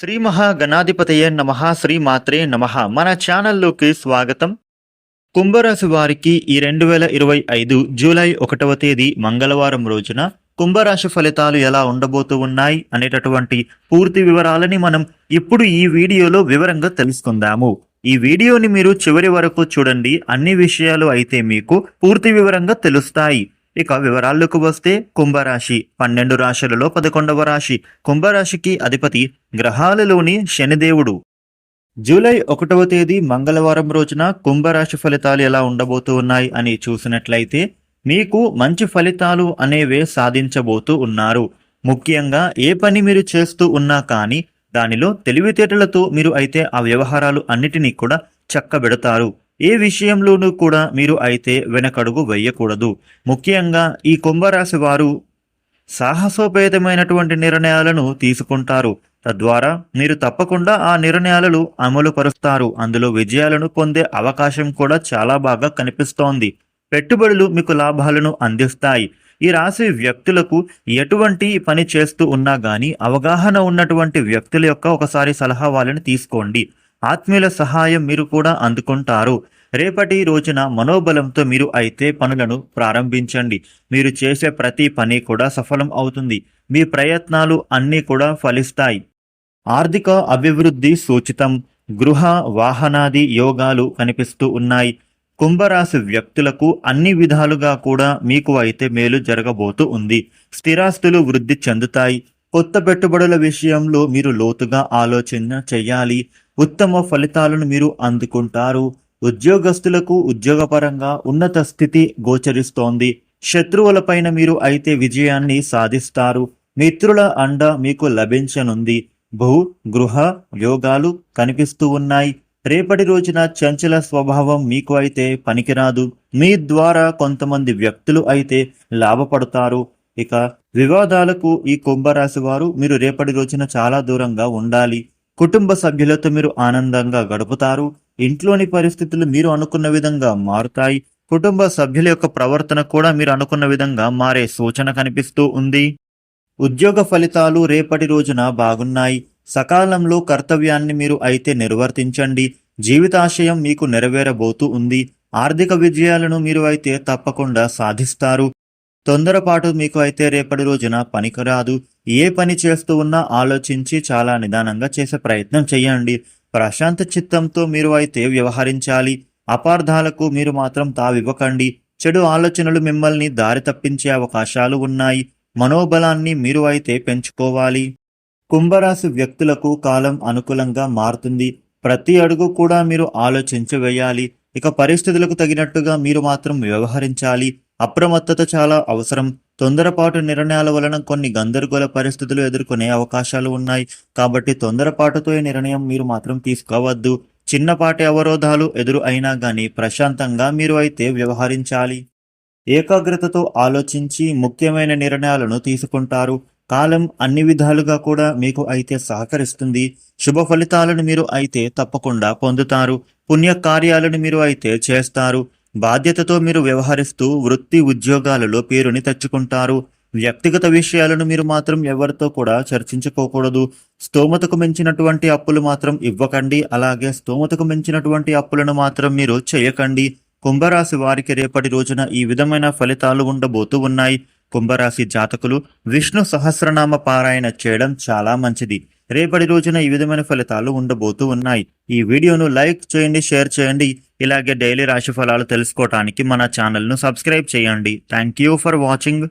శ్రీ మహాగణాధిపతయ నమ శ్రీ మాత్రే నమ. మన ఛానల్లోకి స్వాగతం. కుంభరాశి వారికి ఈ రెండు వేల ఇరవై ఐదు జూలై ఒకటవ తేదీ మంగళవారం రోజున కుంభరాశి ఫలితాలు ఎలా ఉండబోతూ ఉన్నాయి అనేటటువంటి పూర్తి వివరాలని మనం ఇప్పుడు ఈ వీడియోలో వివరంగా తెలుసుకుందాము. ఈ వీడియోని మీరు చివరి వరకు చూడండి. అన్ని విషయాలు అయితే మీకు పూర్తి వివరంగా తెలుస్తాయి. ఇక వివరాల్లోకి వస్తే కుంభరాశి పన్నెండు రాశులలో పదకొండవ రాశి కుంభరాశికి అధిపతి గ్రహాలలోని శనిదేవుడు. జూలై ఒకటవ తేదీ మంగళవారం రోజున కుంభరాశి ఫలితాలు ఎలా ఉండబోతూ ఉన్నాయి అని చూసినట్లయితే మీకు మంచి ఫలితాలు అనేవే సాధించబోతూ ఉన్నారు. ముఖ్యంగా ఏ పని మీరు చేస్తూ ఉన్నా కానీ దానిలో తెలివితేటలతో మీరు అయితే ఆ వ్యవహారాలు అన్నిటినీ కూడా చక్కబెడతారు. ఏ విషయంలోనూ కూడా మీరు అయితే వెనకడుగు వేయకూడదు. ముఖ్యంగా ఈ కుంభరాశి వారు సాహసోపేతమైనటువంటి నిర్ణయాలను తీసుకుంటారు. తద్వారా మీరు తప్పకుండా ఆ నిర్ణయాలను అమలు పరుస్తారు అందులో విజయాలను పొందే అవకాశం కూడా చాలా బాగా కనిపిస్తోంది. పెట్టుబడులు మీకు లాభాలను అందిస్తాయి. ఈ రాశి వ్యక్తులకు ఎటువంటి పని చేస్తూ ఉన్నా కానీ అవగాహన ఉన్నటువంటి వ్యక్తుల యొక్క ఒకసారి సలహా వాళ్ళని తీసుకోండి. ఆత్మీయుల సహాయం మీరు కూడా అందుకుంటారు. రేపటి రోజున మనోబలంతో మీరు అయితే పనులను ప్రారంభించండి. మీరు చేసే ప్రతి పని కూడా సఫలం అవుతుంది. మీ ప్రయత్నాలు అన్నీ కూడా ఫలిస్తాయి. ఆర్థిక అభివృద్ధి సూచితం. గృహ వాహనాది యోగాలు కనిపిస్తూ ఉన్నాయి. కుంభరాశి వ్యక్తులకు అన్ని విధాలుగా కూడా మీకు అయితే మేలు జరగబోతూ ఉంది. స్థిరాస్తులు వృద్ధి చెందుతాయి. కొత్త పెట్టుబడుల విషయంలో మీరు లోతుగా ఆలోచన చేయాలి. ఉత్తమ ఫలితాలను మీరు అందుకుంటారు. ఉద్యోగస్తులకు ఉద్యోగపరంగా ఉన్నత స్థితి గోచరిస్తోంది. శత్రువులపైన మీరు అయితే విజయాన్ని సాధిస్తారు. మిత్రుల అండ మీకు లభించనుంది. భూ గృహ యోగాలు కనిపిస్తూ ఉన్నాయి. రేపటి రోజున చంచల స్వభావం మీకు అయితే పనికిరాదు. మీ ద్వారా కొంతమంది వ్యక్తులు అయితే లాభపడతారు. ఇక వివాదాలకు ఈ కుంభరాశి వారు మీరు రేపటి రోజున చాలా దూరంగా ఉండాలి. కుటుంబ సభ్యులతో మీరు ఆనందంగా గడుపుతారు. ఇంట్లోని పరిస్థితులు మీరు అనుకున్న విధంగా మారుతాయి. కుటుంబ సభ్యుల యొక్క ప్రవర్తన కూడా మీరు అనుకున్న విధంగా మారే సూచన కనిపిస్తూ ఉంది. ఉద్యోగ ఫలితాలు రేపటి రోజున బాగున్నాయి. సకాలంలో కర్తవ్యాన్ని మీరు అయితే నిర్వర్తించండి. జీవితాశయం మీకు నెరవేరబోతూ ఉంది. ఆర్థిక విజయాలను మీరు అయితే తప్పకుండా సాధిస్తారు. తొందరపాటు మీకు అయితే రేపటి రోజున పనికిరాదు. ఏ పని చేస్తూ ఉన్నా ఆలోచించి చాలా నిదానంగా చేసే ప్రయత్నం చేయండి. ప్రశాంత చిత్తంతో మీరు అయితే వ్యవహరించాలి. అపార్థాలకు మీరు మాత్రం తావివ్వకండి. చెడు ఆలోచనలు మిమ్మల్ని దారి తప్పించే అవకాశాలు ఉన్నాయి. మనోబలాన్ని మీరు అయితే పెంచుకోవాలి. కుంభరాశి వ్యక్తులకు కాలం అనుకూలంగా మారుతుంది. ప్రతి అడుగు కూడా మీరు ఆలోచించి వేయాలి. ఇక పరిస్థితులకు తగినట్టుగా మీరు మాత్రం వ్యవహరించాలి. అప్రమత్తత చాలా అవసరం. తొందరపాటు నిర్ణయాల వలన కొన్ని గందరగోళ పరిస్థితులు ఎదుర్కొనే అవకాశాలు ఉన్నాయి. కాబట్టి తొందరపాటుతో ఈ నిర్ణయం మీరు మాత్రం తీసుకోవద్దు. చిన్నపాటి అవరోధాలు ఎదురు అయినా కానీ ప్రశాంతంగా మీరు అయితే వ్యవహరించాలి. ఏకాగ్రతతో ఆలోచించి ముఖ్యమైన నిర్ణయాలను తీసుకుంటారు. కాలం అన్ని విధాలుగా కూడా మీకు అయితే సహకరిస్తుంది. శుభ ఫలితాలను మీరు అయితే తప్పకుండా పొందుతారు. పుణ్య కార్యాలను మీరు అయితే చేస్తారు. బాధ్యతతో మీరు వ్యవహరిస్తూ వృత్తి ఉద్యోగాలలో పేరుని తెచ్చుకుంటారు. వ్యక్తిగత విషయాలను మీరు మాత్రం ఎవరితో కూడా చర్చించుకోకూడదు. స్తోమతకు మించినటువంటి అప్పులు మాత్రం ఇవ్వకండి. అలాగే స్తోమతకు మించినటువంటి అప్పులను మాత్రం మీరు చేయకండి. కుంభరాశి వారికి రేపటి రోజున ఈ విధమైన ఫలితాలు ఉండబోతూ ఉన్నాయి. కుంభరాశి జాతకులు విష్ణు సహస్రనామ పారాయణ చేయడం చాలా మంచిది. రేపటి రోజున ఈ విధమైన ఫలితాలు ఉండబోతూ ఉన్నాయి. ఈ వీడియోను లైక్ చేయండి షేర్ చేయండి. ఇలాగే డైలీ రాశి ఫలాలు తెలుసుకోవటానికి మన ఛానల్ను సబ్స్క్రైబ్ చేయండి. Thank you for watching